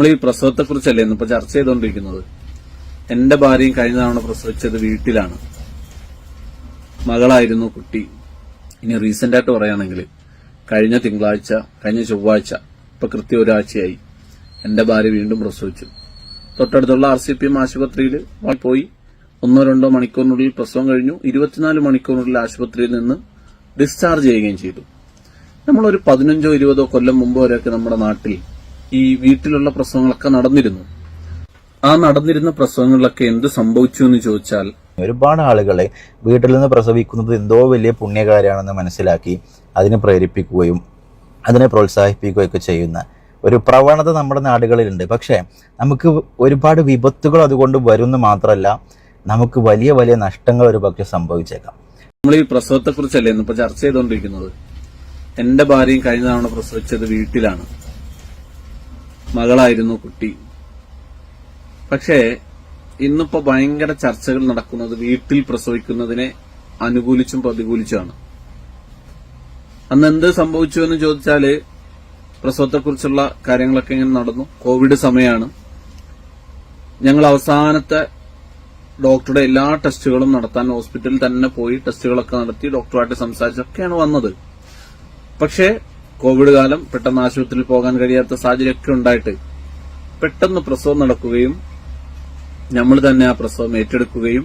നമ്മൾ ഈ പ്രസവത്തെ കുറിച്ചല്ലേ ഇന്നിപ്പോ ചർച്ച ചെയ്തുകൊണ്ടിരിക്കുന്നത് എന്റെ ഭാര്യയും കഴിഞ്ഞ തവണ പ്രസവിച്ചത് വീട്ടിലാണ്. മകളായിരുന്നു കുട്ടി. ഇനി റീസെന്റ് ആയിട്ട് പറയുകയാണെങ്കിൽ കഴിഞ്ഞ തിങ്കളാഴ്ച കഴിഞ്ഞ ചൊവ്വാഴ്ച ഇപ്പൊ കൃത്യം ഒരാഴ്ചയായി എന്റെ ഭാര്യ വീണ്ടും പ്രസവിച്ചു. തൊട്ടടുത്തുള്ള ആർ സി പി എം ആശുപത്രിയിൽ പോയി. ഒന്നോ രണ്ടോ മണിക്കൂറിനുള്ളിൽ പ്രസവം കഴിഞ്ഞു. ഇരുപത്തിനാല് മണിക്കൂറിനുള്ളിൽ ആശുപത്രിയിൽ നിന്ന് ഡിസ്ചാർജ് ചെയ്യുകയും ചെയ്തു. നമ്മളൊരു പതിനഞ്ചോ ഇരുപതോ കൊല്ലം മുമ്പ് വരെയൊക്കെ നമ്മുടെ നാട്ടിൽ ഈ വീട്ടിലുള്ള പ്രസവങ്ങളൊക്കെ നടന്നിരുന്നു. ആ നടന്നിരുന്ന പ്രസവങ്ങളിലൊക്കെ എന്ത് സംഭവിച്ചു എന്ന് ചോദിച്ചാൽ ഒരുപാട് ആളുകളെ വീട്ടിൽ നിന്ന് പ്രസവിക്കുന്നത് എന്തോ വലിയ പുണ്യകാര്യമാണെന്ന് മനസ്സിലാക്കി അതിനെ പ്രേരിപ്പിക്കുകയും അതിനെ പ്രോത്സാഹിപ്പിക്കുകയൊക്കെ ചെയ്യുന്ന ഒരു പ്രവണത നമ്മുടെ നാടുകളിലുണ്ട്. പക്ഷേ നമുക്ക് ഒരുപാട് വിപത്തുകൾ അതുകൊണ്ട് വരുമെന്ന് മാത്രമല്ല നമുക്ക് വലിയ വലിയ നഷ്ടങ്ങൾ ഒരു പക്ഷെ സംഭവിച്ചേക്കാം. നമ്മൾ ഈ പ്രസവത്തെ കുറിച്ചല്ലേ ഇന്നിപ്പോ ചർച്ച ചെയ്തുകൊണ്ടിരിക്കുന്നത്? എന്റെ ഭാര്യയും കഴിഞ്ഞ തവണ പ്രസവിച്ചത് വീട്ടിലാണ്. മകളായിരുന്നു കുട്ടി. പക്ഷേ ഇന്നിപ്പോ ഭയങ്കര ചർച്ചകൾ നടക്കുന്നത് വീട്ടിൽ പ്രസവിക്കുന്നതിനെ അനുകൂലിച്ചും പ്രതികൂലിച്ചുമാണ്. അന്ന് എന്ത് സംഭവിച്ചു എന്ന് ചോദിച്ചാൽ പ്രസവത്തെക്കുറിച്ചുള്ള കാര്യങ്ങളൊക്കെ ഇങ്ങനെ നടന്നു. കോവിഡ് സമയമാണ് ഞങ്ങൾ അവസാനത്തെ ഡോക്ടറുടെ എല്ലാ ടെസ്റ്റുകളും നടത്താൻ ഹോസ്പിറ്റലിൽ തന്നെ പോയി ടെസ്റ്റുകളൊക്കെ നടത്തി ഡോക്ടറുമായിട്ട് സംസാരിച്ചൊക്കെയാണ് വന്നത്. പക്ഷേ കോവിഡ് കാലം പെട്ടെന്ന് ആശുപത്രിയിൽ പോകാൻ കഴിയാത്ത സാഹചര്യമൊക്കെ ഉണ്ടായിട്ട് പെട്ടെന്ന് പ്രസവം നടക്കുകയും നമ്മൾ തന്നെ ആ പ്രസവം ഏറ്റെടുക്കുകയും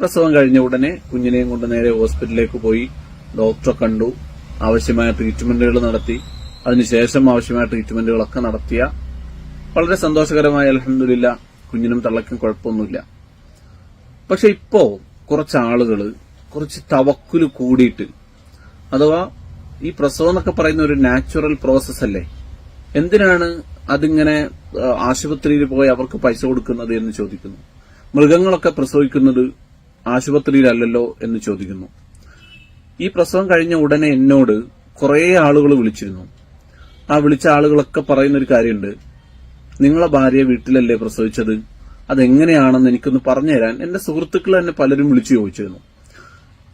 പ്രസവം കഴിഞ്ഞ ഉടനെ കുഞ്ഞിനെയും കൊണ്ട് നേരെ ഹോസ്പിറ്റലിലേക്ക് പോയി ഡോക്ടറെ കണ്ടു. ആവശ്യമായ ട്രീറ്റ്മെന്റുകൾ നടത്തി. അതിനുശേഷം ആവശ്യമായ ട്രീറ്റ്മെന്റുകളൊക്കെ നടത്തിയ. വളരെ സന്തോഷകരമായ അലഹമില്ല കുഞ്ഞിനും തള്ളക്കും കുഴപ്പമൊന്നുമില്ല. പക്ഷെ ഇപ്പോ കുറച്ച് ആളുകൾ കുറച്ച് തവക്കുൽ കൂടിയിട്ട് അഥവാ ഈ പ്രസവം എന്നൊക്കെ പറയുന്ന ഒരു നാച്ചുറൽ പ്രോസസ് അല്ലേ? എന്തിനാണ് അതിങ്ങനെ ആശുപത്രിയിൽ പോയി അവർക്ക് പൈസ കൊടുക്കുന്നത് എന്ന് ചോദിക്കുന്നു? മൃഗങ്ങളൊക്കെ പ്രസവിക്കുന്നത് ആശുപത്രിയിലല്ലല്ലോ എന്ന് ചോദിക്കുന്നു. ഈ പ്രസവം കഴിഞ്ഞ ഉടനെ എന്നോട് കുറെ ആളുകൾ വിളിച്ചിരുന്നു. ആ വിളിച്ച ആളുകളൊക്കെ പറയുന്ന ഒരു കാര്യമുണ്ട്. നിങ്ങളെ ഭാര്യ വീട്ടിലല്ലേ പ്രസവിച്ചത്? അതെങ്ങനെയാണെന്ന് എനിക്കൊന്ന് പറഞ്ഞുതരാൻ എന്റെ സുഹൃത്തുക്കൾ തന്നെ പലരും വിളിച്ചു ചോദിച്ചിരുന്നു.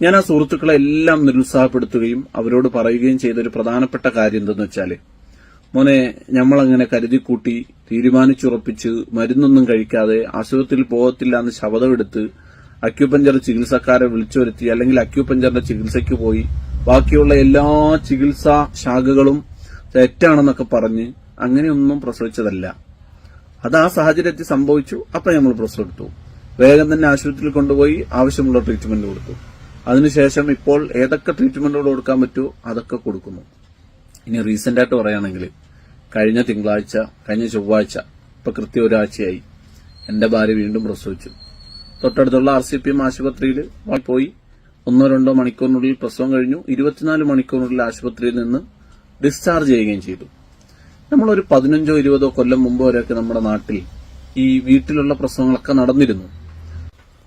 ഞാൻ ആ സുഹൃത്തുക്കളെ എല്ലാം നിരുത്സാഹപ്പെടുത്തുകയും അവരോട് പറയുകയും ചെയ്ത ഒരു പ്രധാനപ്പെട്ട കാര്യം എന്തെന്ന് വെച്ചാൽ മോനെ ഞമ്മളങ്ങനെ കരുതിക്കൂട്ടി തീരുമാനിച്ചുറപ്പിച്ച് മരുന്നൊന്നും കഴിക്കാതെ ആശുപത്രിയിൽ പോകത്തില്ല എന്ന് ശപഥമെടുത്ത് അക്യുപഞ്ചർ ചികിത്സക്കാരെ വിളിച്ചു വരുത്തി അല്ലെങ്കിൽ അക്യുപഞ്ചറിന്റെ ചികിത്സയ്ക്ക് പോയി ബാക്കിയുള്ള എല്ലാ ചികിത്സാ ശാഖകളും തെറ്റാണെന്നൊക്കെ പറഞ്ഞ് അങ്ങനെയൊന്നും പ്രസവിച്ചതല്ല. അത് ആ സാഹചര്യത്തിൽ സംഭവിച്ചു. അപ്പം നമ്മൾ പ്രസവെടുത്തു വേഗം തന്നെ ആശുപത്രിയിൽ കൊണ്ടുപോയി ആവശ്യമുള്ള ട്രീറ്റ്മെന്റ് കൊടുത്തു. അതിനുശേഷം ഇപ്പോൾ ഏതൊക്കെ ട്രീറ്റ്മെന്റുകൾ കൊടുക്കാൻ പറ്റുമോ അതൊക്കെ കൊടുക്കുന്നു. ഇനി റീസെന്റ് ആയിട്ട് പറയുകയാണെങ്കിൽ കഴിഞ്ഞ തിങ്കളാഴ്ച കഴിഞ്ഞ ചൊവ്വാഴ്ച ഇപ്പൊ കൃത്യം ഒരാഴ്ചയായി എന്റെ ഭാര്യ വീണ്ടും പ്രസവിച്ചു. തൊട്ടടുത്തുള്ള ആർ സി പി എം ആശുപത്രിയിൽ പോയി. ഒന്നോ രണ്ടോ മണിക്കൂറിനുള്ളിൽ പ്രസവം കഴിഞ്ഞു. ഇരുപത്തിനാല് മണിക്കൂറിനുള്ളിൽ ആശുപത്രിയിൽ നിന്ന് ഡിസ്ചാർജ് ചെയ്യുകയും ചെയ്തു. നമ്മളൊരു പതിനഞ്ചോ ഇരുപതോ കൊല്ലം മുമ്പ് വരെയൊക്കെ നമ്മുടെ നാട്ടിൽ ഈ വീട്ടിലുള്ള പ്രസവങ്ങളൊക്കെ നടന്നിരുന്നു.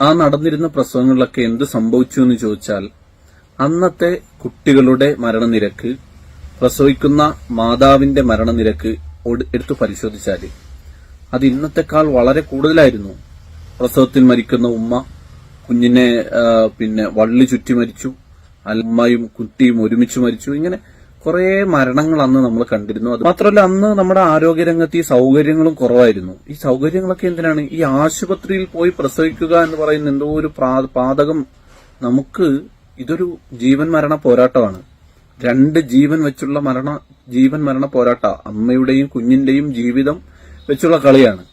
ആ നടന്നിരുന്ന പ്രസവങ്ങളിലൊക്കെ എന്ത് സംഭവിച്ചു എന്ന് ചോദിച്ചാൽ അന്നത്തെ കുട്ടികളുടെ മരണനിരക്ക് പ്രസവിക്കുന്ന മാതാവിന്റെ മരണനിരക്ക് എടുത്തു പരിശോധിച്ചാൽ അത് ഇന്നത്തെക്കാൾ വളരെ കൂടുതലായിരുന്നു. പ്രസവത്തിൽ മരിക്കുന്ന ഉമ്മ കുഞ്ഞിനെ പിന്നെ വള്ളി ചുറ്റി മരിച്ചു അമ്മയും കുട്ടിയും ഒരുമിച്ച് മരിച്ചു ഇങ്ങനെ കുറെ മരണങ്ങൾ അന്ന് നമ്മൾ കണ്ടിരുന്നു. അത് മാത്രമല്ല അന്ന് നമ്മുടെ ആരോഗ്യരംഗത്ത് ഈ സൗകര്യങ്ങളും കുറവായിരുന്നു. ഈ സൗകര്യങ്ങളൊക്കെ എന്തിനാണ്? ഈ ആശുപത്രിയിൽ പോയി പ്രസവിക്കുക എന്ന് പറയുന്ന എന്തോ ഒരു പാതകം നമുക്ക് ഇതൊരു ജീവൻ മരണ പോരാട്ടമാണ്. രണ്ട് ജീവൻ വെച്ചുള്ള മരണ ജീവൻ മരണ പോരാട്ട അമ്മയുടെയും കുഞ്ഞിന്റെയും ജീവിതം വെച്ചുള്ള കളിയാണ്.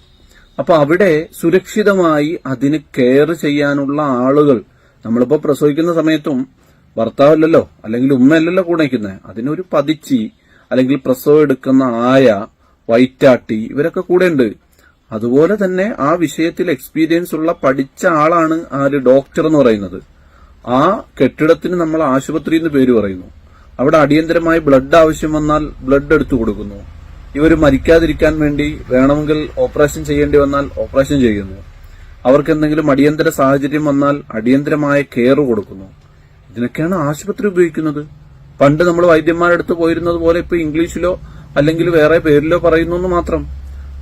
അപ്പൊ അവിടെ സുരക്ഷിതമായി അതിന് കെയർ ചെയ്യാനുള്ള ആളുകൾ നമ്മളിപ്പോ പ്രസവിക്കുന്ന സമയത്തും ഭർത്താവല്ലല്ലോ അല്ലെങ്കിൽ ഉമ്മയല്ലല്ലോ കൂടെ നിൽക്കുന്നത് അതിനൊരു പതിച്ചി അല്ലെങ്കിൽ പ്രസവം എടുക്കുന്ന ആയ വൈറ്റാട്ടി ഇവരൊക്കെ കൂടെ ഉണ്ട് അതുപോലെ തന്നെ ആ വിഷയത്തിൽ എക്സ്പീരിയൻസ് ഉള്ള പഠിച്ച ആളാണ് ആ ഒരു ഡോക്ടർ എന്ന് പറയുന്നത്. ആ കെട്ടിടത്തിന് നമ്മൾ ആശുപത്രി എന്ന് പേര് പറയുന്നു. അവിടെ അടിയന്തരമായി ബ്ലഡ് ആവശ്യം വന്നാൽ ബ്ലഡ് എടുത്തു കൊടുക്കുന്നു. ഇവർ മരിക്കാതിരിക്കാൻ വേണ്ടി വേണമെങ്കിൽ ഓപ്പറേഷൻ ചെയ്യേണ്ടി വന്നാൽ ഓപ്പറേഷൻ ചെയ്യുന്നു. അവർക്ക് എന്തെങ്കിലും അടിയന്തര സാഹചര്യം വന്നാൽ അടിയന്തരമായ കെയർ കൊടുക്കുന്നു. ഇതിനൊക്കെയാണ് ആശുപത്രി ഉപയോഗിക്കുന്നത്. പണ്ട് നമ്മൾ വൈദ്യന്മാരുടെ അടുത്ത് പോയിരുന്നത് പോലെ ഇപ്പൊ ഇംഗ്ലീഷിലോ അല്ലെങ്കിൽ വേറെ പേരിലോ പറയുന്നു മാത്രം.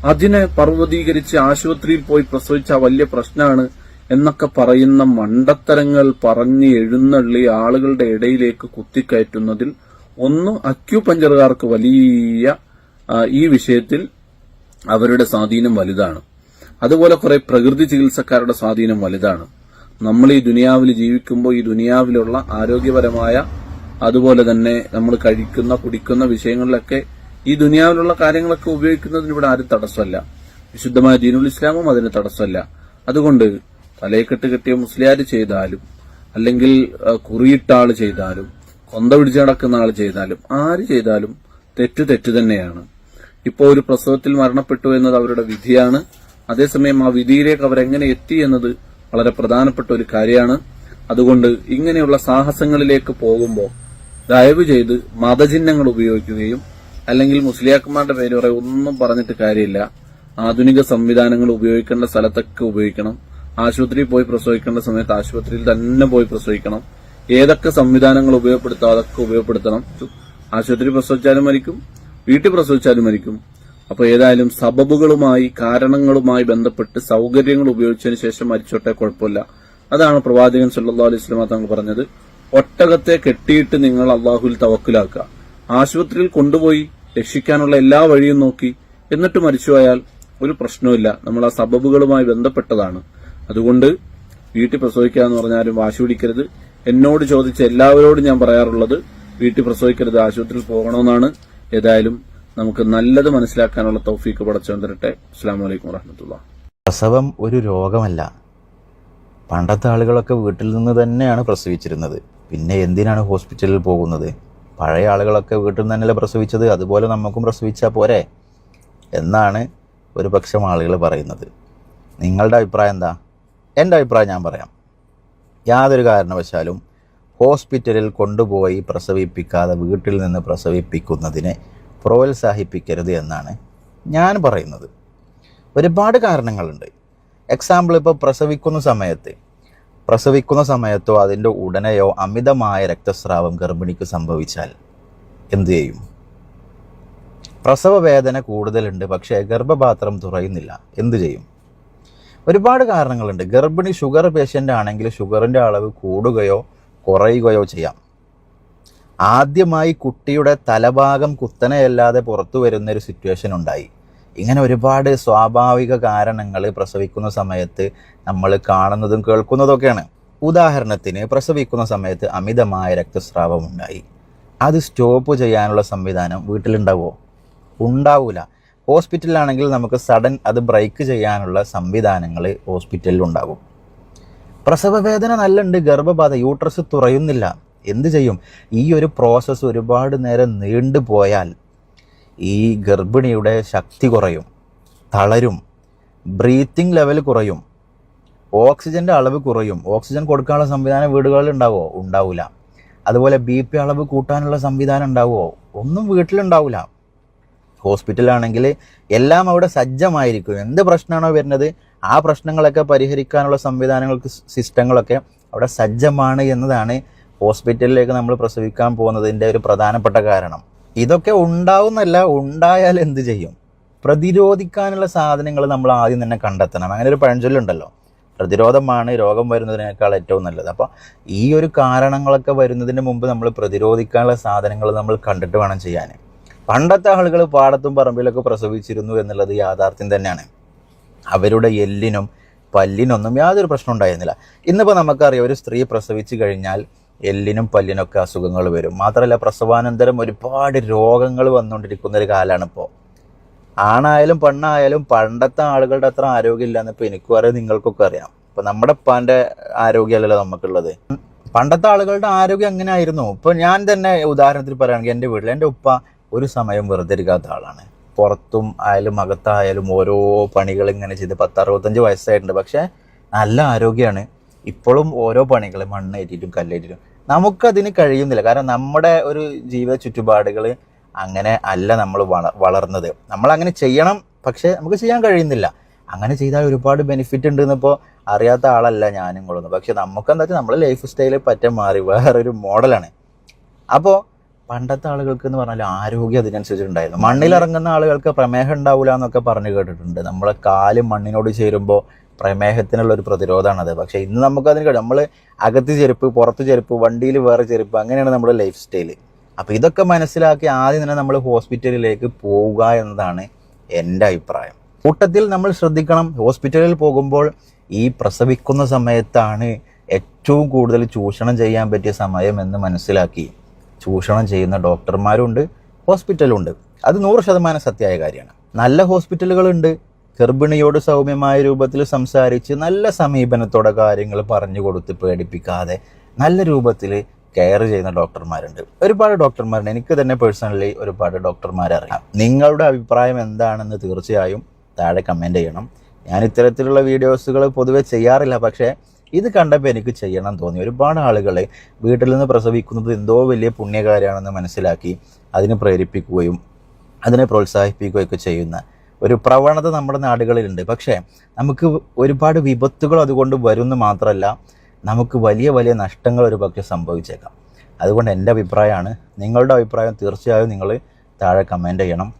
അതിനെ പർവതീകരിച്ച് ആശുപത്രിയിൽ പോയി പ്രസവിച്ച വലിയ പ്രശ്നമാണ് എന്നൊക്കെ പറയുന്ന മണ്ടത്തരങ്ങൾ പറഞ്ഞ് എഴുന്നള്ളി ആളുകളുടെ ഇടയിലേക്ക് കുത്തിക്കയറ്റുന്നതിൽ ഒന്ന് അക്യൂപഞ്ചറുകാർക്ക് വലിയ ഈ വിഷയത്തിൽ അവരുടെ സ്വാധീനം വലുതാണ്. അതുപോലെ കുറെ പ്രകൃതി ചികിത്സക്കാരുടെ സ്വാധീനം വലുതാണ്. നമ്മൾ ഈ ദുനിയാവിൽ ജീവിക്കുമ്പോൾ ഈ ദുനിയാവിലുള്ള ആരോഗ്യപരമായ അതുപോലെ തന്നെ നമ്മൾ കഴിക്കുന്ന കുടിക്കുന്ന വിഷയങ്ങളിലൊക്കെ ഈ ദുനിയാവിലുള്ള കാര്യങ്ങളൊക്കെ ഉപയോഗിക്കുന്നതിന് ഇവിടെ ആരും തടസ്സമല്ല. വിശുദ്ധമായ ദീനുൽ ഇസ്ലാമും അതിന് തടസ്സമല്ല. അതുകൊണ്ട് തലയെക്കെട്ട് കെട്ടിയ മുസ്ലിയാർ ചെയ്താലും അല്ലെങ്കിൽ കുറിയിട്ട ആൾ ചെയ്താലും കൊന്ത പിടിച്ച് നടക്കുന്ന ആൾ ചെയ്താലും ആര് ചെയ്താലും തെറ്റ് തെറ്റ് തന്നെയാണ്. ഇപ്പോൾ ഒരു പ്രസവത്തിൽ മരണപ്പെട്ടു എന്നത് അവരുടെ വിധിയാണ്. അതേസമയം ആ വിധിയിലേക്ക് അവരെങ്ങനെ എത്തി എന്നത് വളരെ പ്രധാനപ്പെട്ട ഒരു കാര്യമാണ്. അതുകൊണ്ട് ഇങ്ങനെയുള്ള സാഹസങ്ങളിലേക്ക് പോകുമ്പോൾ ദയവ് ചെയ്ത് മതചിഹ്നങ്ങൾ ഉപയോഗിക്കുകയും അല്ലെങ്കിൽ മുസ്ലിയാക്കന്മാരുടെ പേര് വരെ ഒന്നും പറഞ്ഞിട്ട് കാര്യമില്ല. ആധുനിക സംവിധാനങ്ങൾ ഉപയോഗിക്കേണ്ട സ്ഥലത്തൊക്കെ ഉപയോഗിക്കണം. ആശുപത്രിയിൽ പോയി പ്രസവിക്കേണ്ട സമയത്ത് ആശുപത്രിയിൽ തന്നെ പോയി പ്രസവിക്കണം. ഏതൊക്കെ സംവിധാനങ്ങൾ ഉപയോഗപ്പെടുത്താം അതൊക്കെ ഉപയോഗപ്പെടുത്തണം. ആശുപത്രി പ്രസവിച്ചാലും മരിക്കും വീട്ടിൽ പ്രസവിച്ചാലും മരിക്കും. അപ്പൊ ഏതായാലും സബബുകളുമായി കാരണങ്ങളുമായി ബന്ധപ്പെട്ട് സൗകര്യങ്ങൾ ഉപയോഗിച്ചതിന് ശേഷം മരിച്ചോട്ടെ കുഴപ്പമില്ല. അതാണ് പ്രവാചകൻ സല്ലാ അലൈഹി സ്വലാ തങ്ങൾ പറഞ്ഞത്. ഒട്ടകത്തെ കെട്ടിയിട്ട് നിങ്ങൾ അള്ളാഹുൽ തവക്കിലാക്കുക. ആശുപത്രിയിൽ കൊണ്ടുപോയി രക്ഷിക്കാനുള്ള എല്ലാ വഴിയും നോക്കി. എന്നിട്ട് മരിച്ചുപോയാൽ ഒരു പ്രശ്നവുമില്ല. നമ്മൾ ആ സബബുകളുമായി ബന്ധപ്പെട്ടതാണ്. അതുകൊണ്ട് വീട്ടിൽ പ്രസവിക്കുക എന്ന് പറഞ്ഞാലും വാശി പിടിക്കരുത്. എന്നോട് ചോദിച്ച എല്ലാവരോടും ഞാൻ പറയാറുള്ളത് വീട്ടിൽ പ്രസവിക്കരുത് ആശുപത്രിയിൽ പോകണമെന്നാണ്. ഏതായാലും നമുക്ക് നല്ലത് മനസ്സിലാക്കാനുള്ള തൗഫീക്ക് പടച്ചവൻ തരട്ടെ. അസ്സാം വലൈക്കും വറഹമത്തുള്ള. പ്രസവം ഒരു രോഗമല്ല. പണ്ടത്തെ ആളുകളൊക്കെ വീട്ടിൽ നിന്ന് തന്നെയാണ് പ്രസവിച്ചിരുന്നത്. പിന്നെ എന്തിനാണ് ഹോസ്പിറ്റലിൽ പോകുന്നത്? പഴയ ആളുകളൊക്കെ വീട്ടിൽ നിന്ന് തന്നെയല്ലേ പ്രസവിച്ചത്? അതുപോലെ നമുക്കും പ്രസവിച്ചാൽ പോരെ? എന്നാണ് ഒരു പക്ഷം ആളുകൾ പറയുന്നത്. നിങ്ങളുടെ അഭിപ്രായം എന്താ? എന്റെ അഭിപ്രായം ഞാൻ പറയാം. യാതൊരു കാരണവശാലും ഹോസ്പിറ്റലിൽ കൊണ്ടുപോയി പ്രസവിപ്പിക്കാതെ വീട്ടിൽ നിന്ന് പ്രസവിപ്പിക്കുന്നതിനെ പ്രോത്സാഹിപ്പിക്കരുത് എന്നാണ് ഞാൻ പറയുന്നത്. ഒരുപാട് കാരണങ്ങളുണ്ട്. എക്സാമ്പിൾ ഇപ്പോൾ പ്രസവിക്കുന്ന സമയത്ത് പ്രസവിക്കുന്ന സമയത്തോ അതിന്റെ ഉടനെയോ അമിതമായ രക്തസ്രാവം ഗർഭിണിക്ക് സംഭവിച്ചാൽ എന്തു ചെയ്യും? പ്രസവ വേദന കൂടുതലുണ്ട് പക്ഷേ ഗർഭപാത്രം തുറയുന്നില്ല. എന്തു ചെയ്യും? ഒരുപാട് കാരണങ്ങളുണ്ട്. ഗർഭിണി ഷുഗർ പേഷ്യന്റ് ആണെങ്കിൽ ഷുഗറിന്റെ അളവ് കൂടുകയോ കുറയുകയോ ചെയ്യാം. ആദ്യമായി കുട്ടിയുടെ തലഭാഗം കുത്തനെയല്ലാതെ പുറത്തു വരുന്ന ഒരു സിറ്റുവേഷൻ ഉണ്ടായി. ഇങ്ങനെ ഒരുപാട് സ്വാഭാവിക കാരണങ്ങൾ പ്രസവിക്കുന്ന സമയത്ത് നമ്മൾ കാണുന്നതും കേൾക്കുന്നതൊക്കെയാണ്. ഉദാഹരണത്തിന് പ്രസവിക്കുന്ന സമയത്ത് അമിതമായ രക്തസ്രാവം ഉണ്ടായി. അത് സ്റ്റോപ്പ് ചെയ്യാനുള്ള സംവിധാനം വീട്ടിലുണ്ടാവുമോ ഉണ്ടാവൂല. ഹോസ്പിറ്റലിലാണെങ്കിൽ നമുക്ക് സഡൻ അത് ബ്രേക്ക് ചെയ്യാനുള്ള സംവിധാനങ്ങൾ ഹോസ്പിറ്റലിൽ ഉണ്ടാകും പ്രസവവേദന നല്ലുണ്ട് ഗർഭബാധ യൂട്രസ് തുറയുന്നില്ല. എന്ത് ചെയ്യും? ഈ ഒരു പ്രോസസ്സ് ഒരുപാട് നേരം നീണ്ടു പോയാൽ ഈ ഗർഭിണിയുടെ ശക്തി കുറയും തളരും ബ്രീത്തിങ് ലെവൽ കുറയും ഓക്സിജന്റെ അളവ് കുറയും. ഓക്സിജൻ കൊടുക്കാനുള്ള സംവിധാനം വീടുകളിൽ ഉണ്ടാവുമോ ഉണ്ടാവില്ല അതുപോലെ ബി പി അളവ് കൂട്ടാനുള്ള സംവിധാനം ഉണ്ടാവുമോ ഒന്നും വീട്ടിലുണ്ടാവില്ല ഹോസ്പിറ്റലാണെങ്കിൽ എല്ലാം അവിടെ സജ്ജമായിരിക്കും. എന്ത് പ്രശ്നമാണോ വരുന്നത്? ആ പ്രശ്നങ്ങളൊക്കെ പരിഹരിക്കാനുള്ള സംവിധാനങ്ങൾക്ക് സിസ്റ്റങ്ങളൊക്കെ അവിടെ സജ്ജമാണ് എന്നതാണ് ഹോസ്പിറ്റലിലേക്ക് നമ്മൾ പ്രസവിക്കാൻ പോകുന്നതിന്റെ ഒരു പ്രധാനപ്പെട്ട കാരണം. ഇതൊക്കെ ഉണ്ടാവുന്നല്ല ഉണ്ടായാൽ എന്ത് ചെയ്യും? പ്രതിരോധിക്കാനുള്ള സാധനങ്ങൾ നമ്മൾ ആദ്യം തന്നെ കണ്ടെത്തണം. അങ്ങനെ ഒരു പഴഞ്ചൊല്ലുണ്ടല്ലോ. പ്രതിരോധമാണ് രോഗം വരുന്നതിനേക്കാൾ ഏറ്റവും നല്ലത്. അപ്പോൾ ഈ ഒരു കാരണങ്ങളൊക്കെ വരുന്നതിന് മുമ്പ് നമ്മൾ പ്രതിരോധിക്കാനുള്ള സാധനങ്ങൾ നമ്മൾ കണ്ടിട്ട് വേണം ചെയ്യാൻ. പണ്ടത്തെ ആളുകൾ പാടത്തും പറമ്പിലൊക്കെ പ്രസവിച്ചിരുന്നു എന്നുള്ളത് യാഥാർത്ഥ്യം തന്നെയാണ്. അവരുടെ എല്ലിനും പല്ലിനൊന്നും യാതൊരു പ്രശ്നം ഉണ്ടായിരുന്നില്ല. ഇന്നിപ്പോൾ നമുക്കറിയാം ഒരു സ്ത്രീ പ്രസവിച്ചു കഴിഞ്ഞാൽ എല്ലിനും പല്ലിനൊക്കെ അസുഖങ്ങൾ വരും. മാത്രമല്ല പ്രസവാനന്തരം ഒരുപാട് രോഗങ്ങൾ വന്നുകൊണ്ടിരിക്കുന്ന ഒരു കാലമാണ് ഇപ്പോൾ ആണായാലും പെണ്ണായാലും പണ്ടത്തെ ആളുകളുടെ അത്ര ആരോഗ്യം എന്ന് ഇപ്പോൾ എനിക്കും അറിയാം നിങ്ങൾക്കൊക്കെ അറിയാം. ഇപ്പം നമ്മുടെ ഉപ്പാന്റെ ആരോഗ്യമല്ലല്ലോ നമുക്കുള്ളത്. പണ്ടത്തെ ആളുകളുടെ ആരോഗ്യം അങ്ങനെ ആയിരുന്നു ഇപ്പൊ ഞാൻ തന്നെ ഉദാഹരണത്തിൽ പറയുകയാണെങ്കിൽ എന്റെ വീട്ടിൽ എന്റെ ഉപ്പ ഒരു സമയം വെറുതെ ഇരിക്കാത്ത ആളാണ്. പുറത്തും ആയാലും അകത്തായാലും ഓരോ പണികൾ ഇങ്ങനെ ചെയ്ത് പത്ത് അറുപത്തഞ്ച് വയസ്സായിട്ടുണ്ട്. പക്ഷേ നല്ല ആരോഗ്യമാണ്. ഇപ്പോഴും ഓരോ പണികൾ മണ്ണേറ്റിട്ടും കല്ലേറ്റിട്ടും നമുക്കതിന് കഴിയുന്നില്ല. കാരണം നമ്മുടെ ഒരു ജീവിത ചുറ്റുപാടുകൾ അങ്ങനെ അല്ല നമ്മൾ വള വളർന്നത്. നമ്മൾ അങ്ങനെ ചെയ്യണം പക്ഷേ നമുക്ക് ചെയ്യാൻ കഴിയുന്നില്ല. അങ്ങനെ ചെയ്താൽ ഒരുപാട് ബെനിഫിറ്റ് ഉണ്ട് എന്നിപ്പോൾ അറിയാത്ത ആളല്ല ഞാനും കൊള്ളുന്നു പക്ഷെ നമുക്കെന്താ വെച്ചാൽ നമ്മുടെ ലൈഫ് സ്റ്റൈൽ പറ്റം മാറി വേറൊരു മോഡലാണ്. അപ്പോൾ പണ്ടത്തെ ആളുകൾക്ക് എന്ന് പറഞ്ഞാൽ ആരോഗ്യം അതിനനുസരിച്ചിട്ടുണ്ടായിരുന്നു. മണ്ണിലിറങ്ങുന്ന ആളുകൾക്ക് പ്രമേഹം ഉണ്ടാവില്ല എന്നൊക്കെ പറഞ്ഞു കേട്ടിട്ടുണ്ട്. നമ്മളെ കാൽ മണ്ണിനോട് ചേരുമ്പോൾ പ്രമേഹത്തിനുള്ള ഒരു പ്രതിരോധമാണത്. പക്ഷേ ഇന്ന് നമുക്കതിന് കഴിയും നമ്മൾ അകത്ത് ചെരുപ്പ് പുറത്ത് ചെരുപ്പ് വണ്ടിയിൽ വേറെ ചെരുപ്പ് അങ്ങനെയാണ് നമ്മുടെ ലൈഫ് സ്റ്റൈൽ അപ്പോൾ ഇതൊക്കെ മനസ്സിലാക്കി ആദ്യം തന്നെ നമ്മൾ ഹോസ്പിറ്റലിലേക്ക് പോവുക എന്നതാണ് എന്റെ അഭിപ്രായം. കൂട്ടത്തിൽ നമ്മൾ ശ്രദ്ധിക്കണം ഹോസ്പിറ്റലിൽ പോകുമ്പോൾ ഈ പ്രസവിക്കുന്ന സമയത്താണ് ഏറ്റവും കൂടുതൽ ചൂഷണം ചെയ്യാൻ പറ്റിയ സമയം എന്ന് മനസ്സിലാക്കി ചൂഷണം ചെയ്യുന്ന ഡോക്ടർമാരുണ്ട് ഹോസ്പിറ്റലുണ്ട് അത് നൂറ് ശതമാനം സത്യമായ കാര്യമാണ്. നല്ല ഹോസ്പിറ്റലുകളുണ്ട് ഗർഭിണിയോട് സൗമ്യമായ രൂപത്തിൽ സംസാരിച്ച് നല്ല സമീപനത്തോടെ കാര്യങ്ങൾ പറഞ്ഞു കൊടുത്ത് പേടിപ്പിക്കാതെ നല്ല രൂപത്തിൽ കെയർ ചെയ്യുന്ന ഡോക്ടർമാരുണ്ട്. ഒരുപാട് ഡോക്ടർമാരുണ്ട്. എനിക്ക് തന്നെ പേഴ്സണലി ഒരുപാട് ഡോക്ടർമാരെ അറിയാം നിങ്ങളുടെ അഭിപ്രായം എന്താണെന്ന് തീർച്ചയായും താഴെ കമന്റ് ചെയ്യണം. ഞാൻ ഇത്തരത്തിലുള്ള വീഡിയോസുകൾ പൊതുവെ ചെയ്യാറില്ല. പക്ഷേ ഇത് കണ്ടപ്പോൾ എനിക്ക് ചെയ്യണം തോന്നി. ഒരുപാട് ആളുകൾ വീട്ടിൽ നിന്ന് പ്രസവിക്കുന്നത് എന്തോ വലിയ പുണ്യകാര്യമാണെന്ന് മനസ്സിലാക്കി അതിനെ പ്രേരിപ്പിക്കുകയും അതിനെ പ്രോത്സാഹിപ്പിക്കുകയൊക്കെ ചെയ്യുന്ന ഒരു പ്രവണത നമ്മുടെ നാടുകളിലുണ്ട്. പക്ഷേ നമുക്ക് ഒരുപാട് വിപത്തുകൾ അതുകൊണ്ട് വരുമെന്ന് മാത്രമല്ല നമുക്ക് വലിയ വലിയ നഷ്ടങ്ങൾ ഒരു പക്ഷേ സംഭവിച്ചേക്കാം. അതുകൊണ്ട് എന്റെ അഭിപ്രായമാണ് നിങ്ങളുടെ അഭിപ്രായം തീർച്ചയായും നിങ്ങൾ താഴെ കമന്റ് ചെയ്യണം.